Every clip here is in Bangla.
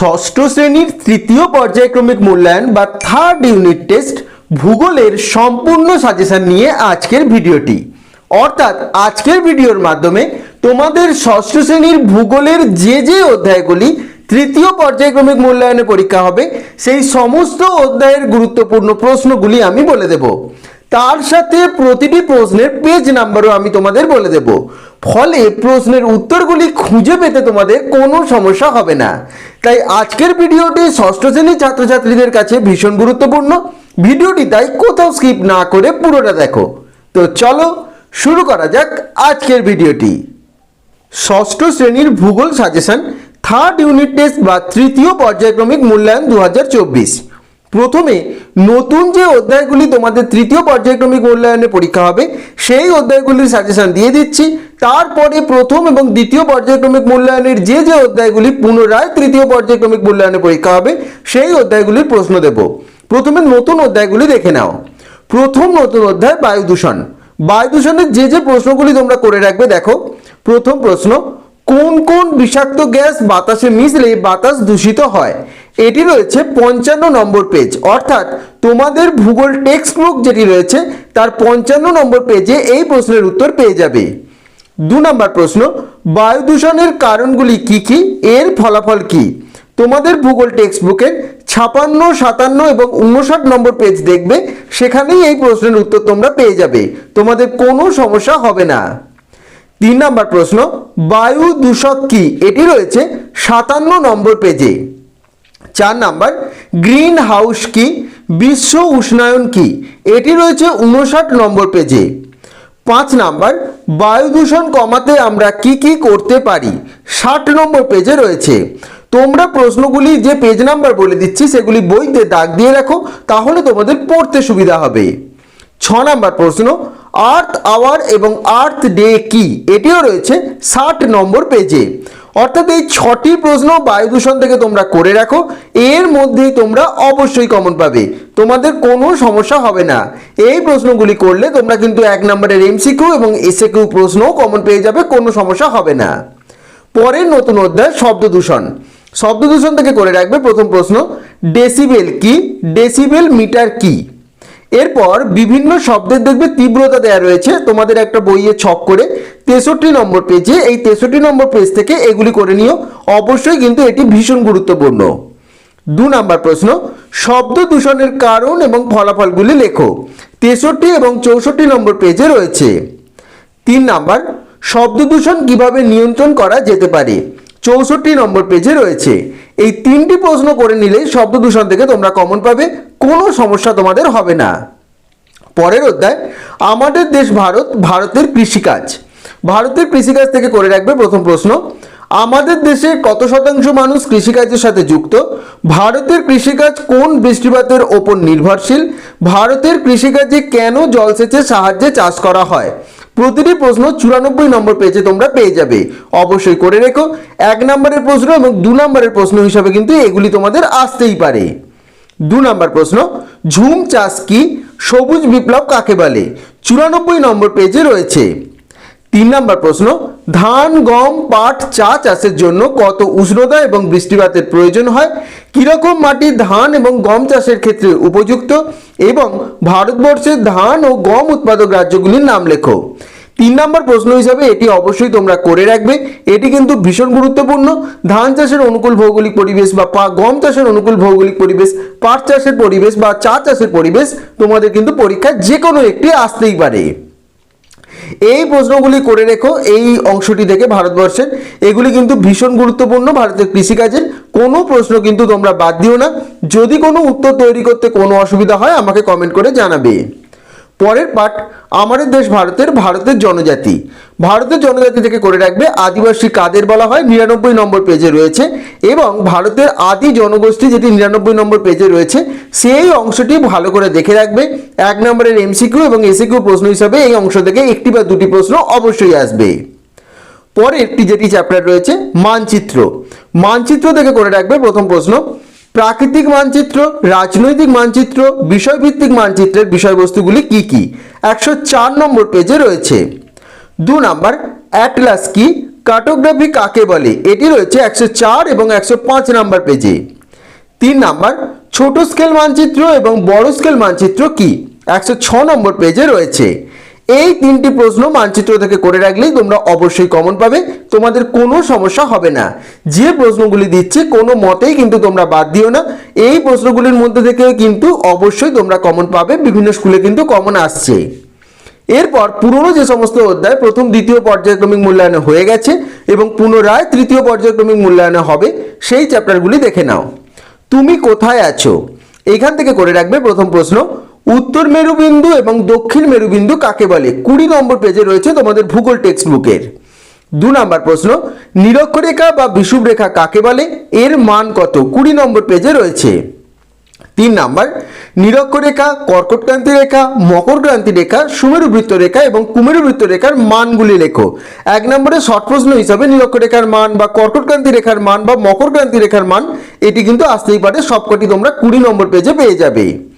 ষষ্ঠ শ্রেণির তৃতীয় পর্যায়ক্রমিক মূল্যায়ন বা থার্ড ইউনিট টেস্ট ভূগোলের সম্পূর্ণ সাজেশন নিয়ে আজকের ভিডিওটি। অর্থাৎ আজকের ভিডিওর মাধ্যমে তোমাদের ষষ্ঠ শ্রেণির ভূগোলের যে যে অধ্যায়গুলি তৃতীয় পর্যায়ক্রমিক মূল্যায়নে পরীক্ষা হবে, সেই সমস্ত অধ্যায়ের গুরুত্বপূর্ণ প্রশ্নগুলি আমি বলে দেব। তার সাথে প্রতিটি প্রশ্নের পেজ নাম্বারও আমি তোমাদের বলে দেব। ফলে প্রশ্নের উত্তরগুলি খুঁজে পেতে তোমাদের কোনো সমস্যা হবে না। তাই আজকের ভিডিওটি ষষ্ঠ শ্রেণির ছাত্রছাত্রীদের কাছে ভীষণ গুরুত্বপূর্ণ। ভিডিওটি তাই কোথাও স্কিপ না করে পুরোটা দেখো। তো চলো শুরু করা যাক আজকের ভিডিওটি। ষষ্ঠ শ্রেণির ভূগোল সাজেশন থার্ড ইউনিট টেস্ট বা তৃতীয় পর্যায়ক্রমিক মূল্যায়ন দু হাজার চব্বিশ। প্রথমে নতুন যে অধ্যায়গুলি তোমাদের তৃতীয় পর্যায়ক্রমিক মূল্যায়নে পরীক্ষা হবে, সেই অধ্যায়গুলির সাজেশন দিয়ে দিচ্ছি। তারপরে প্রথম এবং দ্বিতীয় পর্যায়ক্রমিক মূল্যায়নের যে যে অধ্যায়গুলি পুনরায় তৃতীয় পর্যায়ক্রমিক মূল্যায়নে পরীক্ষা হবে, সেই অধ্যায়গুলির প্রশ্ন দেব। প্রথমে নতুন অধ্যায়গুলি দেখে নাও। প্রথম নতুন অধ্যায় বায়ু দূষণ। বায়ু দূষণের যে যে প্রশ্নগুলি তোমরা করে রাখবে, দেখো। প্রথম প্রশ্ন কোন কোন বিষাক্ত গ্যাস বাতাসে মিশলে বাতাস দূষিত হয়? এটি রয়েছে পঞ্চান্ন নম্বর পেজ অর্থাৎ তোমাদের ভূগোল টেক্সট বুক যেটি রয়েছে, তার পঞ্চান্ন নম্বর পেজে এই প্রশ্নের উত্তর পেয়ে যাবে। দু নম্বর প্রশ্ন, বায়ু দূষণের কারণগুলি কি কি? এর ফলাফল কি? তোমাদের ভূগোল টেক্সট বুকের ছাপান্ন, সাতান্ন এবং উনষাট নম্বর পেজ দেখবে, সেখানেই এই প্রশ্নের উত্তর তোমরা পেয়ে যাবে। তোমাদের কোনো সমস্যা হবে না। তিন নম্বর প্রশ্ন, বায়ু দূষক কি? এটি রয়েছে সাতান্ন নম্বর পেজে চার নাম্বার, গ্রিন হাউস কি? বিশ্ব উষ্ণায়ন কি? এটি রয়েছে উনষাট নম্বর পেজে পাঁচ নাম্বার, বায়ু দূষণ কমাতে আমরা কি কি করতে পারি? ষাট নম্বর পেজে রয়েছে। তোমরা প্রশ্নগুলি যে পেজ নাম্বার বলে দিচ্ছি, সেগুলি বইতে দাগ দিয়ে রাখো, তাহলে তোমাদের পড়তে সুবিধা হবে। ছ নাম্বার প্রশ্ন, আর্থ আওয়ার এবং আর্থ ডে কি? এটিও রয়েছে ষাট নম্বর পেজে অর্থাৎ এই ছটি প্রশ্ন বায়ু দূষণ থেকে তোমরা করে রাখো, এর মধ্যেই তোমরা অবশ্যই কমন পাবে। তোমাদের কোনো সমস্যা হবে না। এই প্রশ্নগুলি করলে তোমরা কিন্তু এক নম্বরের এমসিকিউ এবং এসএকিউ প্রশ্নও কমন পেয়ে যাবে, কোনো সমস্যা হবে না। পরের নতুন অধ্যায়, শব্দ দূষণ। শব্দ দূষণ থেকে করে রাখবে প্রথম প্রশ্ন ডেসিবেল কি? ডেসিবেল মিটার কি? এরপর বিভিন্ন শব্দের দেখবে তীব্রতা দেওয়া রয়েছে। তোমাদের একটা বইয়ে ছক করে তেষট্টি নম্বর পেজে এই তেষট্টি নম্বর পেজ থেকে এগুলি করে নিও। অবশ্যই কিন্তু এটি ভীষণ গুরুত্বপূর্ণ। দু নাম্বার প্রশ্ন, শব্দ দূষণের কারণ এবং ফলাফলগুলি লেখো। তেষট্টি এবং চৌষট্টি নম্বর পেজে রয়েছে। তিন নাম্বার, শব্দ দূষণ কীভাবে নিয়ন্ত্রণ করা যেতে পারে? চৌষট্টি নম্বর পেজে রয়েছে। এই তিনটি প্রশ্ন করে নিলেই শব্দ দূষণ থেকে তোমরা কমন পাবে। কোনো সমস্যা তোমাদের হবে না। পরের অধ্যায়, আমাদের দেশ ভারত, ভারতের কৃষিকাজ। ভারতের কৃষিকাজ থেকে করে রাখবে প্রথম প্রশ্ন, আমাদের দেশে কত শতাংশ মানুষ কৃষিকাজের সাথে যুক্ত? ভারতের কৃষিকাজ কোন বৃষ্টিপাতের ওপর নির্ভরশীল? ভারতের কৃষিকাজে কেন জলসেচের সাহায্যে চাষ করা হয়? প্রতিটি প্রশ্ন চুরানব্বই নম্বর পেজে তোমরা পেয়ে যাবে। অবশ্যই করে রেখো, এক নম্বরের প্রশ্ন এবং দু নম্বরের প্রশ্ন হিসাবে কিন্তু এগুলি তোমাদের আসতেই পারে। দু নম্বর প্রশ্ন, ঝুম চাষ কি? সবুজ বিপ্লব কাকে বলে? চুরানব্বই নম্বর পেজে রয়েছে। তিন নম্বর প্রশ্ন, ধান, গম, পাট, চা চাষের জন্য কত উষ্ণতা এবং বৃষ্টিপাতের প্রয়োজন হয়? কীরকম মাটি ধান এবং গম চাষের ক্ষেত্রে উপযুক্ত? এবং ভারতবর্ষের ধান ও গম উৎপাদক রাজ্যগুলির নাম লেখো। তিন নম্বর প্রশ্ন হিসাবে এটি অবশ্যই তোমরা করে রাখবে। এটি কিন্তু ভীষণ গুরুত্বপূর্ণ। ধান চাষের অনুকূল ভৌগোলিক পরিবেশ বা গম চাষের অনুকূল ভৌগোলিক পরিবেশ, পাট চাষের পরিবেশ বা চা চাষের পরিবেশ তোমাদের কিন্তু পরীক্ষায় যে কোনো একটি আসতেই পারে। এই প্রশ্নগুলি করে রেখো, এই অংশটি থেকে ভারতবর্ষের। এগুলি কিন্তু ভীষণ গুরুত্বপূর্ণ ভারতের কৃষিকাজের। কোনো প্রশ্ন কিন্তু তোমরা বাদ দিও না। যদি কোনো উত্তর তৈরি করতে কোনো অসুবিধা হয়, আমাকে কমেন্ট করে জানাবে। পরের পাঠ, আমাদের দেশ ভারতের ভারতের জনজাতি। ভারতের জনজাতি থেকে করে রাখবে আদিবাসী কাদের বলা হয়? নিরানব্বই নম্বর পেজে রয়েছে। এবং ভারতের আদি জনগোষ্ঠী যেটি নিরানব্বই নম্বর পেজে রয়েছে, সেই অংশটি ভালো করে দেখে রাখবে। এক নম্বরের এমসিকিউ এবং এসিকিউ প্রশ্ন হিসাবে এই অংশ থেকে একটি বা দুটি প্রশ্ন অবশ্যই আসবে। পরে একটি যেটি চ্যাপ্টার রয়েছে, মানচিত্র। মানচিত্র থেকে করে রাখবে প্রথম প্রশ্ন। প্রাকৃতিক মানচিত্র, রাজনৈতিক মানচিত্র, বিষয়ভিত্তিক মানচিত্রের বিষয়বস্তুগুলি কি কি? একশো চার নম্বর পেজে রয়েছে। দু নাম্বার অ্যাটলাস কি? কার্টোগ্রাফি কাকে বলে? এটি রয়েছে একশো চার এবং একশো পাঁচ নাম্বার পেজে তিন নাম্বার, ছোট স্কেল মানচিত্র এবং বড় স্কেল মানচিত্র কি? একশো ছ নম্বর পেজে রয়েছে। এই তিনটি প্রশ্ন মানচিত্র থেকে করে রাখলেই তোমরা অবশ্যই কমন পাবে। তোমাদের কোনো সমস্যা হবে না। যে প্রশ্নগুলি দিচ্ছে কোনো মতেই কিন্তু তোমরা বাদ দিও না। এই প্রশ্নগুলির মধ্যে থেকে কিন্তু অবশ্যই তোমরা কমন পাবে। বিভিন্ন স্কুলে কিন্তু কমন আসছে। এরপর পুরনো যে সমস্ত অধ্যায়, প্রথম, দ্বিতীয় পর্যায়ক্রমিক মূল্যায়নে হয়ে গেছে এবং পুনরায় তৃতীয় পর্যায়ক্রমিক মূল্যায়নে হবে, সেই চ্যাপ্টারগুলি দেখে নাও। তুমি কোথায় আছো? এখান থেকে করে রাখবে প্রথম প্রশ্ন। উত্তর মেরুবিন্দু এবং দক্ষিণ মেরুবিন্দু কাকে বলে? কুড়ি নম্বর পেজে রয়েছে তোমাদের ভূগোল টেক্সট বুকের দু নম্বর প্রশ্ন, নিরক্ষরেখা বা বিষুব রেখা কাকে বলে? এর মান কত? কুড়ি নম্বর পেজে রয়েছে। তিন নাম্বার, নিরক্ষরেখা, কর্কটক্রান্তি রেখা, মকরক্রান্তি রেখা, সুমেরুবৃত্ত রেখা এবং কুমেরুবৃত্ত রেখার মানগুলি লেখো। এক নম্বরে শর্ট প্রশ্ন হিসাবে নিরক্ষরেখার মান বা কর্কটক্রান্তি রেখার মান বা মকরক্রান্তি রেখার মান, এটি কিন্তু আসতেই পারে, সবকটি তোমরা কুড়ি নম্বর পেজে পেয়ে যাবে।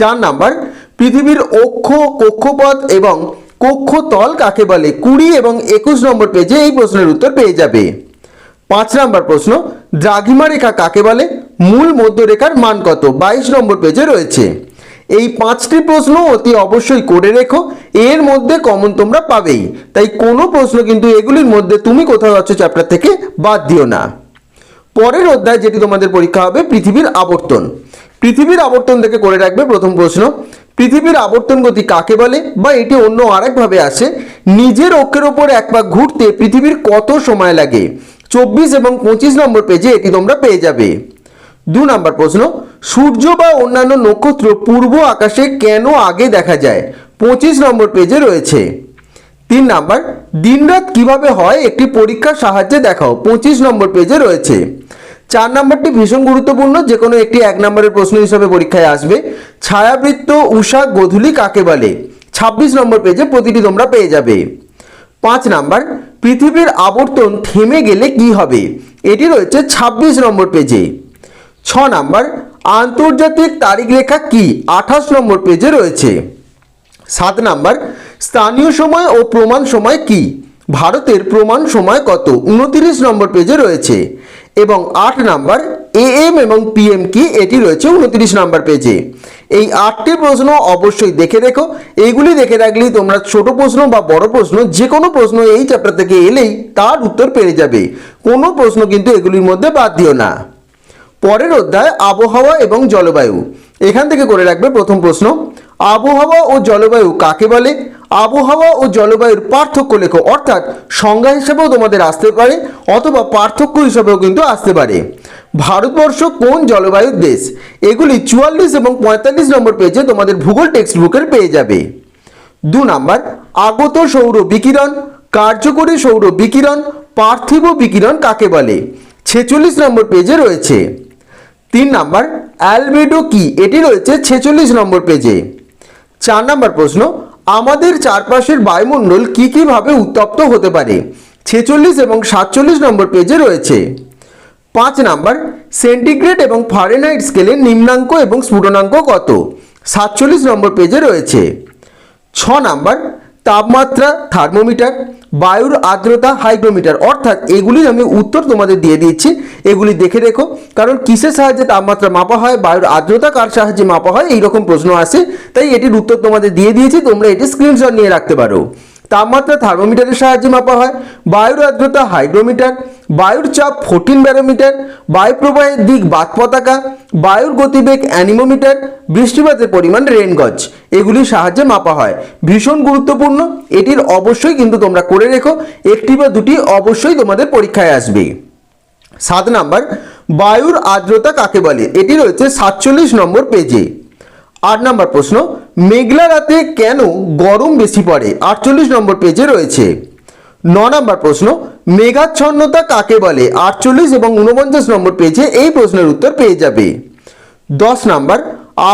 চার নাম্বার, পৃথিবীর অক্ষ, কক্ষপথ এবং কক্ষতল কাকে বলে? কুড়ি এবং একুশ নম্বর পেজে এই প্রশ্নের উত্তর পেয়ে যাবে। পাঁচ নাম্বার প্রশ্ন, দ্রাঘিমা রেখা কাকে বলে? মূল মধ্যরেখার মান কত? বাইশ নম্বর পেজে রয়েছে। এই পাঁচটি প্রশ্ন অতি অবশ্যই করে রেখো, এর মধ্যে কমন তোমরা পাবেই। তাই কোনো প্রশ্ন কিন্তু এগুলির মধ্যে তুমি কোথাও আছো চ্যাপ্টার থেকে বাদ দিও না। পরের অধ্যায় যেটি তোমাদের পরীক্ষা হবে, পৃথিবীর আবর্তন। পৃথিবীর আবর্তন থেকে করে রাখবে প্রথম প্রশ্ন। পৃথিবীর আবর্তন গতি কাকে বলে? বা এটি অন্য আরেকভাবে আসে, নিজের অক্ষের ওপর এক পাক ঘুরতে পৃথিবীর কত সময় লাগে? চব্বিশ এবং পঁচিশ নম্বর পেজে এটি তোমরা পেয়ে যাবে। দু নম্বর প্রশ্ন, সূর্য বা অন্যান্য নক্ষত্র পূর্ব আকাশে কেন আগে দেখা যায়? পঁচিশ নম্বর পেজে রয়েছে। তিন নাম্বার, দিনরাত কীভাবে হয়? একটি পরীক্ষার সাহায্যে দেখাও। পঁচিশ নম্বর পেজে রয়েছে। চার নাম্বারটি ভীষণ গুরুত্বপূর্ণ যে কোনো একটি এক নম্বরের প্রশ্ন হিসাবে পরীক্ষায় আসবে। ছায়াবৃত্ত উষা গধূলি কাকে বলে? ছাব্বিশ নম্বর পেজে প্রতিটি তোমরা পেয়ে যাবে। পাঁচ নাম্বার, পৃথিবীর আবর্তন থেমে গেলে কি হবে? এটি রয়েছে ছাব্বিশ নম্বর পেজে ছ নাম্বার, আন্তর্জাতিক তারিখ রেখা কি? আঠাশ নম্বর পেজে রয়েছে। সাত নাম্বার, স্থানীয় সময় ও প্রমাণ সময় কি? ভারতের প্রমাণ সময় কত? উনতিরিশ নম্বর পেজে রয়েছে। এবং আট নাম্বার, এএম এবং পিএম কি? এটি রয়েছে উনতিরিশ নাম্বার পেজে। এই আটটি প্রশ্ন অবশ্যই দেখে রেখো। এইগুলি দেখে রাখলেই তোমরা ছোট প্রশ্ন বা বড় প্রশ্ন যে কোনো প্রশ্ন এই চ্যাপ্টার থেকে এলেই তার উত্তর পেয়ে যাবে। কোনো প্রশ্ন কিন্তু এগুলির মধ্যে বাদ দিও না। পরের অধ্যায়, আবহাওয়া এবং জলবায়ু। এখান থেকে করে রাখবে প্রথম প্রশ্ন। আবহাওয়া ও জলবায়ু কাকে বলে? আবহাওয়া ও জলবায়ুর পার্থক্য লেখো, অর্থাৎ সংজ্ঞা হিসেবেও তোমাদের আসতে পারে, অথবা পার্থক্য হিসেবেও কিন্তু আসতে পারে। ভারতবর্ষ কোন জলবায়ুর দেশ? এগুলি চুয়াল্লিশ এবং পঁয়তাল্লিশ নম্বর পেজে তোমাদের ভূগোল টেক্সট বুকের পেয়ে যাবে। দু নাম্বার, আগত সৌর বিকিরণ, কার্যকরী সৌর বিকিরণ, পার্থিব বিকিরণ কাকে বলে? ছেচল্লিশ নম্বর পেজে রয়েছে। তিন নাম্বার, অ্যালবেডো কি? এটি রয়েছে ছেচল্লিশ নম্বর পেজে চার নম্বর প্রশ্ন, আমাদের চারপাশের বায়ুমণ্ডল কী কীভাবে উত্তপ্ত হতে পারে? ছেচল্লিশ এবং সাতচল্লিশ নম্বর পেজে রয়েছে। পাঁচ নাম্বার সেন্টিগ্রেড এবং ফারেনহাইট স্কেলে নিম্নাঙ্ক এবং স্ফুটনাঙ্ক কত? সাতচল্লিশ নম্বর পেজে রয়েছে। ছ নাম্বার, তাপমাত্রা থার্মোমিটার বায়ুর আর্দ্রতা হাইগ্রোমিটার। অর্থাৎ এগুলির আমি উত্তর তোমাদের দিয়ে দিচ্ছি এগুলি দেখে রেখো। কারণ কিসের সাহায্যে তাপমাত্রা মাপা হয়, বায়ুর আর্দ্রতা কার সাহায্যে মাপা হয়, এইরকম প্রশ্ন আসে। তাই এটির উত্তর তোমাদের দিয়ে দিয়েছি। তোমরা এটি স্ক্রিনশট নিয়ে রাখতে পারো। তাপমাত্রা থার্মোমিটারের সাহায্যে মাপা হয়, বায়ুর আর্দ্রতা হাইগ্রোমিটার বায়ুর চাপ ফোরটিন ব্যারোমিটার বায়ু প্রবাহের দিক বাত পতাকা, বায়ুর গতিবেগ অ্যানিমোমিটার বৃষ্টিপাতের পরিমাণ রেনগজ এগুলির সাহায্যে মাপা হয়। ভীষণ গুরুত্বপূর্ণ, এটির অবশ্যই কিন্তু তোমরা করে রেখো। একটি বা দুটি অবশ্যই তোমাদের পরীক্ষায় আসবে। সাত নাম্বার, বায়ুর আর্দ্রতা কাকে বলে? এটি রয়েছে সাতচল্লিশ নম্বর পেজে আট নম্বর প্রশ্ন, মেঘলা রাতে কেন গরম বেশি পড়ে? আটচল্লিশ নম্বর পেজে রয়েছে। ন নম্বর প্রশ্ন মেঘাচ্ছন্নতা কাকে বলে? আটচল্লিশ এবং উনপঞ্চাশ নম্বর পেজে এই প্রশ্নের উত্তর পেয়ে যাবে। দশ নম্বর,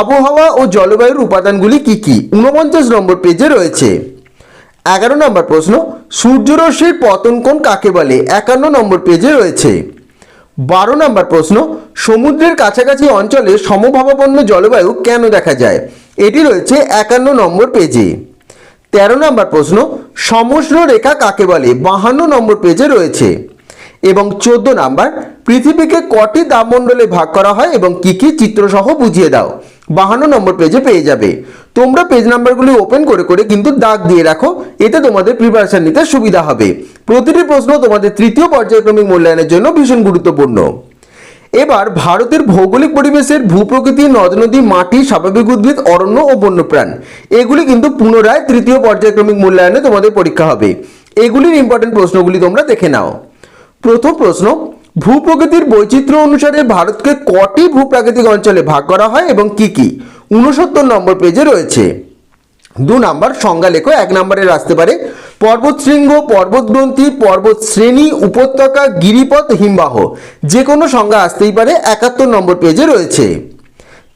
আবহাওয়া ও জলবায়ুর উপাদানগুলি কি কি? উনপঞ্চাশ নম্বর পেজে রয়েছে। এগারো নম্বর প্রশ্ন, সূর্যরশ্মির পতন কোণ কাকে বলে? একান্ন নম্বর পেজে রয়েছে। বারো নম্বর প্রশ্ন, সমুদ্রের কাছাকাছি অঞ্চলে সমভাবাপন্ন জলবায়ু কেন দেখা যায়? এটি রয়েছে একান্ন নম্বর পেজে তেরো নম্বর প্রশ্ন সমষ্ণ রেখা কাকে বলে? বাহান্ন নম্বর পেজে রয়েছে। এবং চোদ্দ নাম্বার, পৃথিবীকে কটি দামমণ্ডলে ভাগ করা হয় এবং কি কি চিত্রসহ বুঝিয়ে দাও। বাহান্ন নম্বর পেজে পেয়ে যাবে। তোমরা পেজ নাম্বারগুলি ওপেন করে করে কিন্তু দাগ দিয়ে রাখো, এতে তোমাদের প্রিপারেশন নিতে সুবিধা হবে। প্রতিটি প্রশ্ন তোমাদের তৃতীয় পর্যায়ক্রমিক মূল্যায়নের জন্য ভীষণ গুরুত্বপূর্ণ। এবার ভারতের ভৌগোলিক পরিবেশের ভূপ্রকৃতি নদ নদী মাটি, স্বাভাবিক উদ্ভিদ, অরণ্য ও বন্যপ্রাণ। এগুলি কিন্তু পুনরায় তৃতীয় পর্যায়ক্রমিক মূল্যায়নে তোমাদের পরীক্ষা হবে। এগুলির ইম্পর্টেন্ট প্রশ্নগুলি তোমরা দেখে নাও। প্রথম প্রশ্ন, ভূপ্রকৃতির বৈচিত্র্য অনুসারে ভারতকে কটি ভূপ্রাকৃতিক অঞ্চলে ভাগ করা হয় এবং কি কি? উনসত্তর নম্বর পেজে রয়েছে। দু নাম্বার সংজ্ঞা লেখো, এক নম্বরের আসতে পারে পর্বতশৃঙ্গ পর্বতগ্রন্থি পর্বত শ্রেণি, উপত্যকা, গিরিপথ, হিমবাহ। যে কোনো সংজ্ঞা আসতেই পারে, একাত্তর নম্বর পেজে রয়েছে।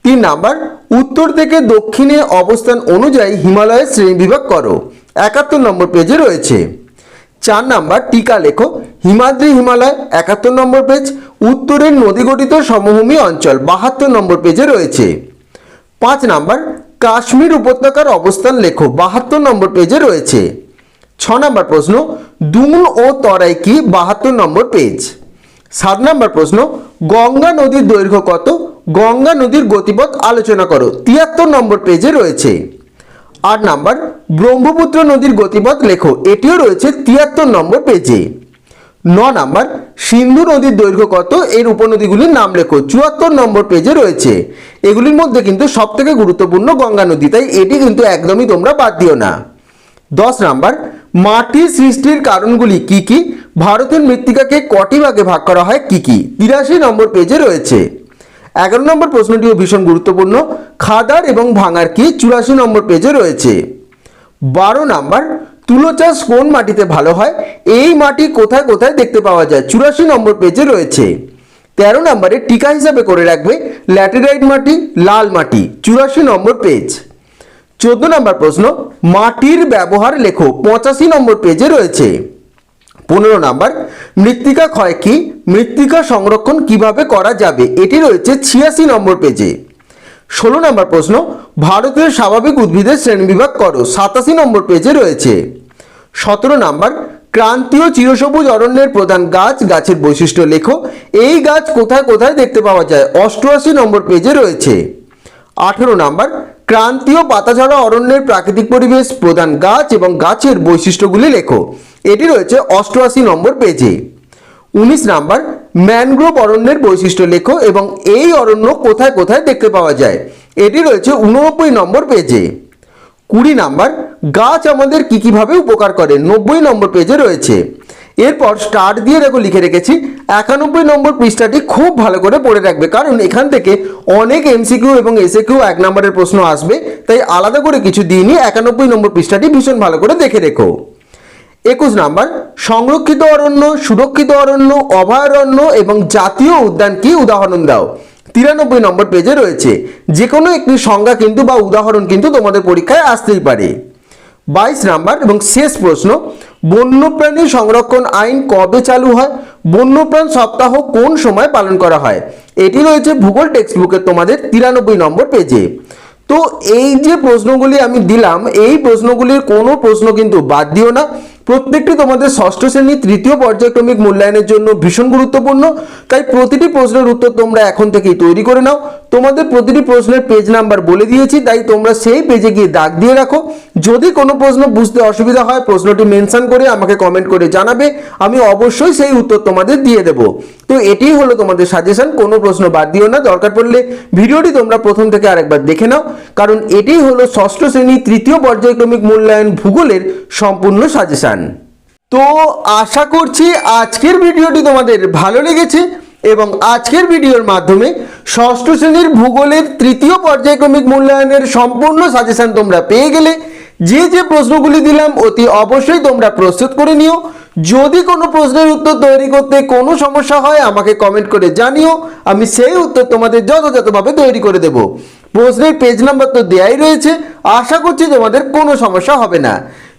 তিন নাম্বার, উত্তর থেকে দক্ষিণে অবস্থান অনুযায়ী হিমালয়ের শ্রেণীবিভাগ করো। একাত্তর নম্বর পেজে রয়েছে। চার নাম্বার, টিকা লেখো। হিমাদ্রি হিমালয়, একাত্তর নম্বর পেজ। উত্তরের নদীগঠিত সমভূমি অঞ্চল, বাহাত্তর নম্বর পেজে রয়েছে। পাঁচ নাম্বার, কাশ্মীর উপত্যকার অবস্থান লেখো। বাহাত্তর নম্বর পেজে রয়েছে। ছ নম্বর প্রশ্ন দুন ও তরাই কি বাহাত্তর নম্বর পেজ সাত নম্বর প্রশ্ন, গঙ্গা নদীর দৈর্ঘ্য কত? গঙ্গা নদীর গতিপথ আলোচনা করো, তিয়াত্তর নম্বর পেজে রয়েছে। আট নাম্বার, ব্রহ্মপুত্র নদীর গতিপথ লেখো, এটিও রয়েছে তিয়াত্তর নম্বর পেজে ন নাম্বার, সিন্ধু নদীর দৈর্ঘ্য কত? এর উপনদীগুলির নাম লেখো, চুয়াত্তর নম্বর পেজে রয়েছে। এগুলির মধ্যে কিন্তু সব থেকে গুরুত্বপূর্ণ গঙ্গা নদী, তাই এটি কিন্তু একদমই তোমরা বাদ দিও না। দশ নাম্বার মাটির সৃষ্টির কারণগুলি কি কি? ভারতের মৃত্তিকাকে কটি ভাগে ভাগ করা হয়? কি কি? তিরাশি নম্বর পেজে রয়েছে। এগারো নম্বর প্রশ্নটিও ভীষণ গুরুত্বপূর্ণ। খাদার এবং ভাঙার কি? চুরাশি নম্বর পেজে রয়েছে। বারো নাম্বার, তুলো চাষ কোন মাটিতে ভালো হয়? এই মাটি কোথায় কোথায় দেখতে পাওয়া যায়? চুরাশি নম্বর পেজে রয়েছে। তেরো নম্বরে টিকা হিসাবে করে রাখবে ল্যাটেরাইট মাটি, লাল মাটি। চুরাশি নম্বর পেজ চোদ্দ নম্বর প্রশ্ন, মাটির ব্যবহার লেখো, পঁচাশি নম্বর পেজে রয়েছে। পনেরো নম্বর, মৃত্তিকা ক্ষয় কি, মৃত্তিকা সংরক্ষণ কীভাবে করা যাবে, এটি রয়েছে ছিয়াশি নম্বর পেজে ষোলো নম্বর প্রশ্ন ভারতের স্বাভাবিক উদ্ভিদের শ্রেণীবিভাগ করো, সাতাশি নম্বর পেজে রয়েছে। সতেরো নম্বর, ক্রান্তীয় চিরসবুজ অরণ্যের প্রধান গাছ, গাছের বৈশিষ্ট্য লেখো, এই গাছ কোথায় কোথায় দেখতে পাওয়া যায়, অষ্টআশি নম্বর পেজে রয়েছে। আঠেরো নাম্বার ক্রান্তীয় পাতাঝরা অরণ্যের প্রাকৃতিক পরিবেশ, প্রধান গাছ এবং গাছের বৈশিষ্ট্যগুলি লেখো। এটি রয়েছে অষ্টআশি নম্বর পেজে উনিশ নাম্বার ম্যানগ্রোভ অরণ্যের বৈশিষ্ট্য লেখো এবং এই অরণ্য কোথায় কোথায় দেখতে পাওয়া যায়। এটি রয়েছে উননব্বই নম্বর পেজে কুড়ি নাম্বার, গাছ আমাদের কী কীভাবে উপকার করে? নব্বই নম্বর পেজে রয়েছে। এরপর স্টার্ট দিয়ে দেখো লিখে রেখেছি, একানব্বই নম্বর পৃষ্ঠাটি খুব ভালো করে পড়ে রাখবে, কারণ এখান থেকে অনেক এমসিকিউ এবং এসে কিউ এক নম্বরের প্রশ্ন আসবে, তাই আলাদা করে কিছু দিইনি, একানব্বই নম্বর পৃষ্ঠাটি ভীষণ ভালো করে দেখে রেখো। একুশ নাম্বার, সংরক্ষিত অরণ্য, সুরক্ষিত অরণ্য, অভয়ারণ্য এবং জাতীয় উদ্যান কি উদাহরণ দাও? তিরানব্বই নম্বর পেজে রয়েছে যে কোনো একটি সংজ্ঞা কিন্তু বা উদাহরণ কিন্তু তোমাদের পরীক্ষায় আসতেই পারে। বাইশ নাম্বার এবং শেষ প্রশ্ন, বন্যপ্রাণী সংরক্ষণ আইন কবে চালু হয়? বন্যপ্রাণ সপ্তাহ কোন সময় পালন করা হয়? এটি রয়েছে ভূগোল টেক্সট বুকে তোমাদের তিরানব্বই নম্বর পেজে তো এই যে প্রশ্নগুলি আমি দিলাম, এই প্রশ্নগুলির কোনো প্রশ্ন কিন্তু বাদ দিও না। প্রত্যেকটি তোমাদের ষষ্ঠ শ্রেণি তৃতীয় পর্যায়ক্রমিক মূল্যায়নের জন্য ভীষণ গুরুত্বপূর্ণ। তাই প্রতিটি প্রশ্নের উত্তর তোমরা এখন থেকেই তৈরি করে নাও। তোমাদের প্রতিটি প্রশ্নের পেজ নাম্বার বলে দিয়েছি, তাই তোমরা সেই পেজে গিয়ে দাগ দিয়ে রাখো। যদি কোনো প্রশ্ন বুঝতে অসুবিধা হয়, প্রশ্নটি মেনশন করে আমাকে কমেন্ট করে জানাবে, আমি অবশ্যই সেই উত্তর তোমাদের দিয়ে দেবো। তো এটিই হলো তোমাদের সাজেশন কোনো প্রশ্ন বাদ দিও না। দরকার পড়লে ভিডিওটি তোমরা প্রথম থেকে আরেকবার দেখে নাও, কারণ এটিই হলো ষষ্ঠ শ্রেণি তৃতীয় পর্যায়ক্রমিক মূল্যায়ন ভূগোলের সম্পূর্ণ সাজেশন তো আশা করছি আজকের ভিডিওটি তোমাদের ভালো লেগেছে এবং আজকের ভিডিওর মাধ্যমে ষষ্ঠ শ্রেণির ভূগোলের তৃতীয় পর্যায়ক্রমিক মূল্যায়নের সম্পূর্ণ সাজেশন তোমরা পেয়ে গেলে যে যে প্রশ্নগুলি দিলাম অতি অবশ্যই তোমরা প্রস্তুত করে নিও। যদি কোনো প্রশ্নের উত্তর তৈরি করতে কোনো সমস্যা হয়, আমাকে কমেন্ট করে জানিও। আমি সেই উত্তর তোমাদের যথাযথভাবে তৈরি করে দেব। প্রশ্নের পেজ নাম্বার তো দেয়াই রয়েছে। আশা করছি তোমাদের কোনো সমস্যা হবে না।